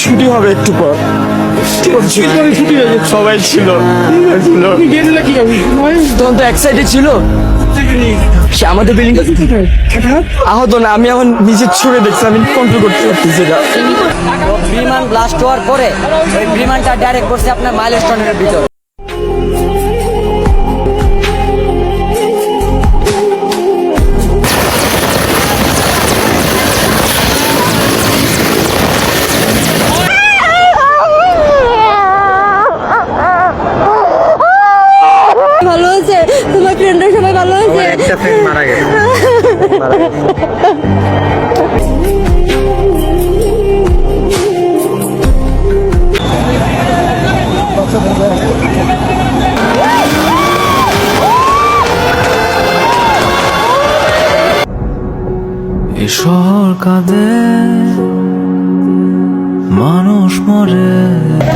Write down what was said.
ছুটি হবে একটু পর। হয়ে সবাই ছিল। তখন তো এক সাইডে ছিল। সে আমাদের বিল্ডিং আহত না আমি এখন নিজে ছুড়ে দেখছি আমি কন্ট্রোল করতে পারতেছি সেটা বিমান ব্লাস্ট হওয়ার পরে ওই বিমানটা ডাইরেক্ট করছে আপনার মাইলস্টোনের ভিতর। ফ্রেন্ডরা সবাই ভালো আছে। একটা ফ্রেন্ড মারা গেছে। এ শহর কাঁদে মানুষ মরে।